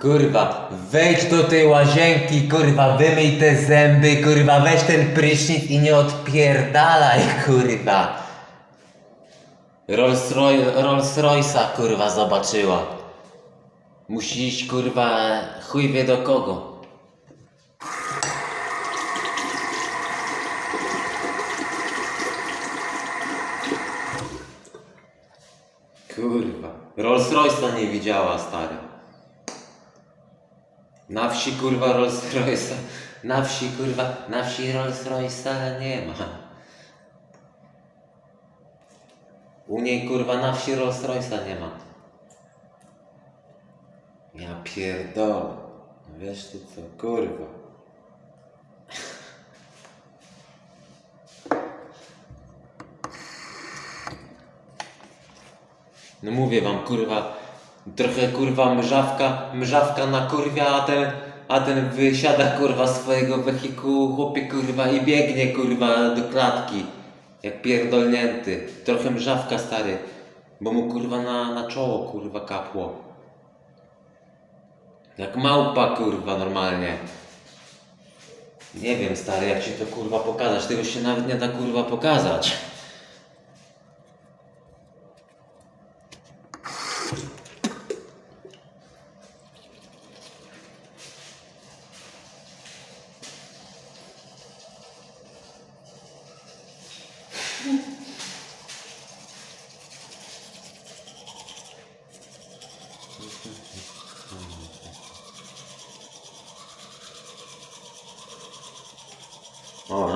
Kurwa, wejdź do tej łazienki, kurwa, wymyj te zęby, kurwa, weź ten prysznic i nie odpierdalaj, kurwa. Rolls, Roy Rolls Royce'a, kurwa, zobaczyła. Musi iść, kurwa, chuj wie do kogo. Kurwa, Rolls Royce'a nie widziała, stary. Na wsi kurwa Rolls Royce'a. Na wsi kurwa, na wsi Rolls Royce'a nie ma. U niej kurwa na wsi Rolls Royce'a nie ma. Ja pierdolę. Wiesz ty co, kurwa. No mówię wam, kurwa, trochę kurwa mrzawka, mrzawka na kurwia, a ten, a ten wysiada kurwa swojego wehikułu, chłopie kurwa i biegnie kurwa do klatki. Jak pierdolnięty. Trochę mrzawka stary, bo mu kurwa na, na czoło kurwa kapło. Jak małpa kurwa normalnie. Nie wiem stary, jak ci to kurwa pokazać, tego się nawet nie da kurwa pokazać. All right.